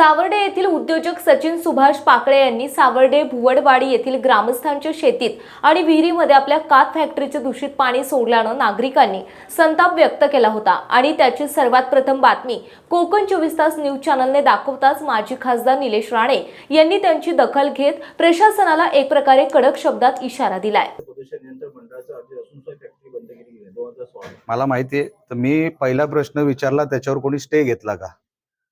सावर्डे येथील उद्योजक सचिन सुभाष पाकळे यांनी सावर्डे भुवडवाडी येथील ग्रामस्थांच्या शेतीत आणि विहिरीमध्ये आपल्या कात फॅक्टरीचे दूषित पाणी सोडल्यानं नागरिकांनी संताप व्यक्त केला होता. आणि त्याची सर्वात प्रथम बातमी कोकण चोवीस तास न्यूज चॅनलने दाखवताच माजी खासदार निलेश राणे यांनी त्यांची दखल घेत प्रशासनाला एक प्रकारे कडक शब्दात इशारा दिलाय. मला माहिती आहे तर मी पहिला प्रश्न विचारला त्याच्यावर कोणी स्टे घेतला का?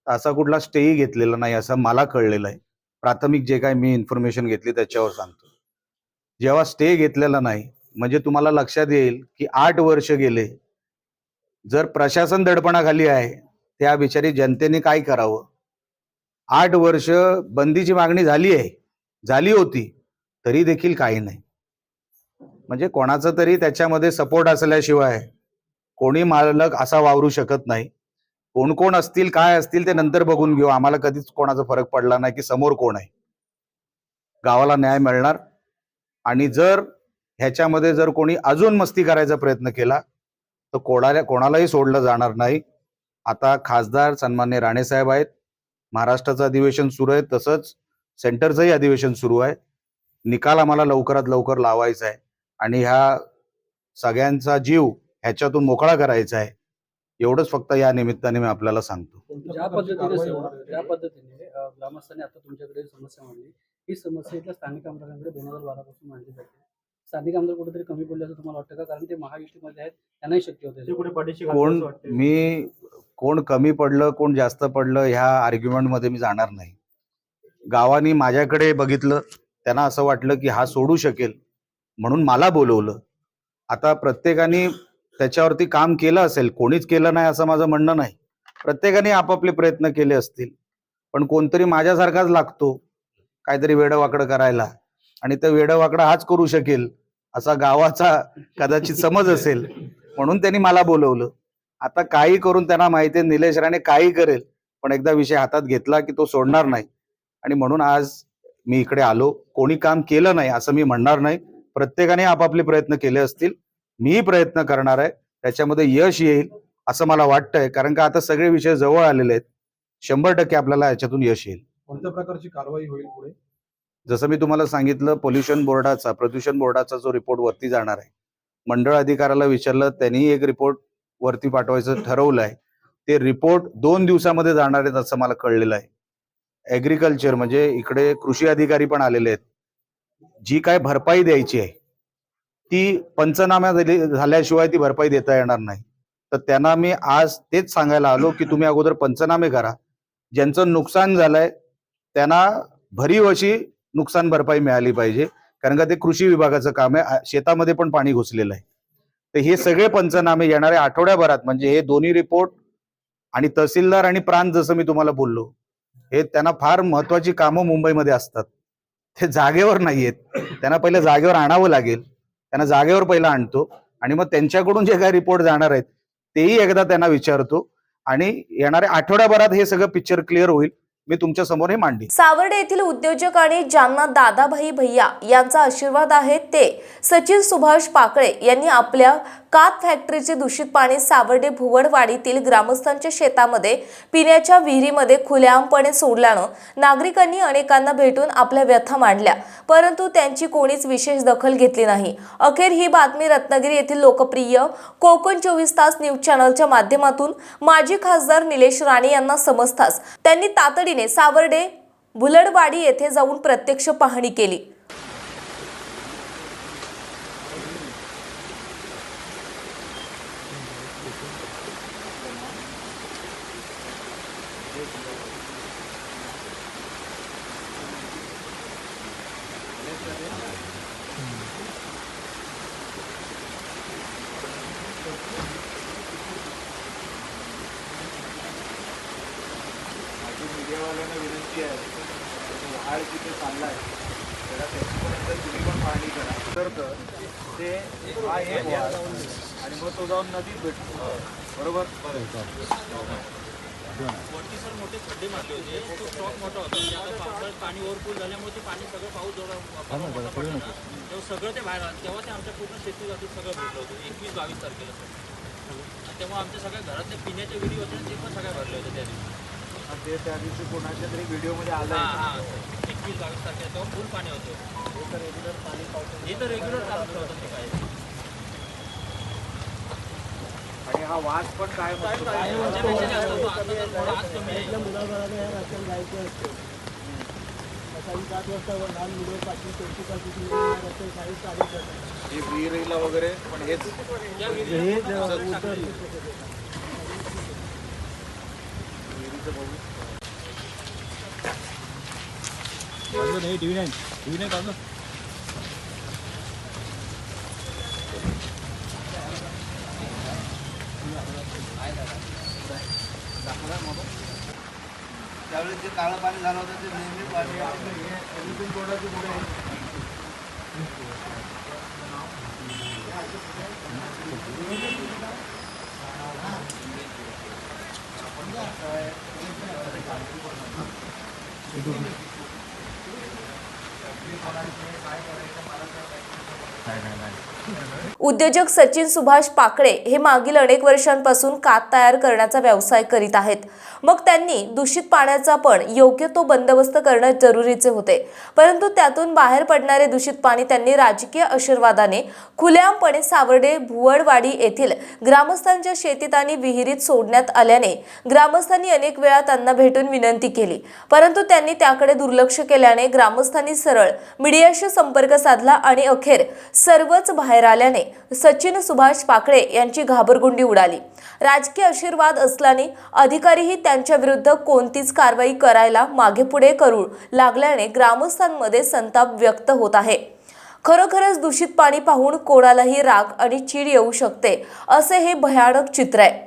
असा कुठला स्टेही घेतलेला नाही असं मला कळलेलं आहे. प्राथमिक जे काय मी इन्फॉर्मेशन घेतली त्याच्यावर सांगतो. जेव्हा स्टे घेतलेला नाही म्हणजे तुम्हाला लक्षात येईल की आठ वर्ष गेले. जर प्रशासन दडपणाखाली आहे त्या बिचारी जनतेने काय करावं? आठ वर्ष बंदीची मागणी झाली आहे झाली होती तरी देखील काही नाही. म्हणजे कोणाचं तरी त्याच्यामध्ये सपोर्ट असल्याशिवाय कोणी मालक असा वावरू शकत नाही. कोण कोण असतील काय असतील ते नंतर बघून घेऊ. आम्हाला कधीच कोणाचा फरक पडला नाही की समोर कोण आहे. गावाला न्याय मिळणार. आणि जर ह्याच्यामध्ये जर कोणी अजून मस्ती करायचा प्रयत्न केला तर कोणाला कोणालाही सोडलं जाणार नाही. आता खासदार सन्मान्य राणेसाहेब आहेत. महाराष्ट्राचं अधिवेशन सुरू आहे तसंच सेंटरचंही अधिवेशन सुरू आहे. निकाल आम्हाला लवकरात लवकर लावायचा आहे. आणि ह्या सगळ्यांचा जीव ह्याच्यातून मोकळा करायचा आहे. एवढंच फक्त या निमित्ताने मी आपल्याला सांगतो. ज्या पद्धतीने ज्या पद्धतीने अ, ग्रामस्थांनी आता तुमच्याकडे समस्या मांडली ही समस्या इथल्या स्थानिक आमदारांकडे दोन हजार बारा पासून मांडली जाते. स्थानिक आमदार कुठेतरी कमी पडले असं तुम्हाला वाटतं का? कारण ते महायुतीमध्ये आहेत त्यांनाही शक्य ते होते कुठे पाठीशी कोण घालतं असं वाटतंय. मी कोण कमी पडलं कोण जास्त पडलं ह्या आर्ग्युमेंटमध्ये मी जाणार नाही. गावानी माझ्याकडे बघितलं त्यांना असं वाटलं की हा सोडू शकेल म्हणून मला बोलवलं. आता प्रत्येकाने त्याच्यावरती काम केलं असेल कोणीच केलं नाही असं माझं म्हणणं नाही. प्रत्येकाने आपापले प्रयत्न केले असतील. पण कोणतरी माझ्यासारखाच लागतो काहीतरी वेडवाकडं करायला. आणि ते वेडवाकडं हाच करू शकेल असा गावाचा कदाचित समज असेल. म्हणून त्यांनी मला बोलवलं. आता काही करून त्यांना माहिती आहे निलेश राणे काही करेल पण एकदा विषय हातात घेतला की तो सोडणार नाही. आणि म्हणून आज मी इकडे आलो. कोणी काम केलं नाही असं मी म्हणणार नाही. प्रत्येकाने आपापले प्रयत्न केले असतील. मीही प्रयत्न करणार आहे त्याच्यामध्ये यश येईल असं मला वाटतंय. कारण का आता सगळे विषय जवळ आलेले आहेत. शंभर टक्के आपल्याला याच्यातून यश येईल. कोणत्या प्रकारची कारवाई होईल पुढे? जसं मी तुम्हाला सांगितलं पोल्युशन बोर्डाचा प्रदूषण बोर्डाचा जो रिपोर्ट वरती जाणार आहे. मंडळ अधिकाऱ्याला विचारलं त्यांनी एक रिपोर्ट वरती पाठवायचं ठरवलं आहे ते रिपोर्ट दोन दिवसामध्ये जाणार आहेत असं मला कळलेलं आहे. ऍग्रिकल्चर म्हणजे इकडे कृषी अधिकारी पण आलेले आहेत. जी काय भरपाई द्यायची आहे ती पंचनाम्या झाली- झाल्याशिवाय ती भरपाई देता येणार नाही. तर त्यांना मी आज तेच सांगायला आलो की तुम्ही अगोदर पंचनामे करा. ज्यांचं नुकसान झालंय त्यांना भरीव अशी नुकसान भरपाई मिळाली पाहिजे. कारण का ते कृषी विभागाचं काम आहे शेतामध्ये पण पाणी घुसलेलं आहे. तर हे सगळे पंचनामे येणाऱ्या आठवड्याभरात म्हणजे हे दोन्ही रिपोर्ट आणि तहसीलदार आणि प्रांत जसं मी तुम्हाला बोललो हे त्यांना फार महत्वाची कामं मुंबईमध्ये असतात. ते जागेवर नाही आहेत त्यांना पहिले जागेवर आणावं लागेल. त्यांना जागेवर पहिला आणतो आणि मग त्यांच्याकडून जे काही रिपोर्ट जाणार आहेत तेही एकदा त्यांना विचारतो आणि येणाऱ्या आठवड्याभरात हे सगळं पिक्चर क्लिअर होईल. मी तुमच्यासमोर हे मांडी सावर्डे येथील उद्योजक आणि ज्यांना दादाभाई भैया यांचा आशीर्वाद आहे ते सचिन सुभाष पाकळे यांनी आपल्या काप फॅक्टरीचे दूषित पाणी सावर्डे भुवडवाडीतील ग्रामस्थांच्या शेतामध्ये पिण्याच्या विहिरीमध्ये खुलेआमपणे सोडल्यानं नागरिकांनी अनेकांना भेटून आपल्या व्यथा मांडल्या. परंतु त्यांची कोणीच विशेष दखल घेतली नाही. अखेर ही बातमी रत्नागिरी येथील लोकप्रिय कोकण चोवीस तास न्यूज चॅनलच्या माध्यमातून माजी खासदार निलेश राणे यांना समजताच त्यांनी तातडीने सावर्डे भुलडवाडी येथे जाऊन प्रत्यक्ष पाहणी केली. मीडियावाल्यांना विनंती आहे तो वाढ तिथे चाललाय त्याला त्याची पण एकदा तुम्ही पण पाहणी करा. तर तर ते हा एक आणि मग तो जाऊन नदीत भेटतो. बरोबर. वरती सर मोठे खड्डे मारले होते. तो स्टॉक मोठा होता. म्हणजे आता पावसाळ्यात पाणी ओव्हरफुल झाल्यामुळे ते पाणी सगळं पाऊस जेवढा पडला. ना, तेव्हा सगळं ते बाहेर आलं. तेव्हा ते आमच्या पूर्ण शेती जाती सगळं भेटलं होतं. एकवीस बावीस तारखेला सर. आणि तेव्हा आमच्या सगळ्या घरातल्या पिण्याच्या विहिरी होत्या ते पण सगळ्या भरले होते त्या दिवशी. ते त्या दिवशी कोणाच्या तरी व्हिडिओमध्ये आलं हा हा एकवीस बावीस तारखेला तेव्हा फुल पाणी होतं. हे तर रेग्युलर चालू ठेवतात ते काय आणि हा वास पण काय म्हणतो? त्याच्यापेक्षा जास्त तो आता तर थोडा आज कमी आहे. हे विहिरीला वगैरे पण हेच विहिरीचं बघू त्यावेळेस जे काळं पाणी झालं होतं ते नेहमी पाणी आहे. हे everything तोडायचं पुढे आहे. उद्योजक सचिन सुभाष पाकळे हे मागील अनेक वर्षांपासून कात तयार करण्याचा व्यवसाय करीत आहेत. मग त्यांनी दूषित पाण्याचा पण योग्य तो बंदोबस्त करणं जरुरीचे होते. परंतु त्यातून बाहेर पडणारे दूषित पाणी त्यांनी राजकीय आशीर्वादाने खुलेआमपणे सावर्डे भुवडवाडी येथील ग्रामस्थांच्या शेतीत आणि विहिरीत सोडण्यात आल्याने ग्रामस्थांनी अनेक वेळा त्यांना भेटून विनंती केली. परंतु त्यांनी त्याकडे दुर्लक्ष केल्याने ग्रामस्थांनी सरळ मीडियाशी संपर्क साधला आणि अखेर सर्वच बाहेर आल्याने सचिन सुभाष पाकळे यांची घाबरगुंडी उडाली. राजकीय आशीर्वाद असल्याने अधिकारीही त्यांच्या विरुद्ध कोणतीच कारवाई करायला मागेपुढे करू लागल्याने ग्रामस्थांमध्ये संताप व्यक्त होत आहे. खरोखरच दूषित पाणी पाहून कोणालाही राग आणि चीड येऊ शकते असे हे भयानक चित्र आहे.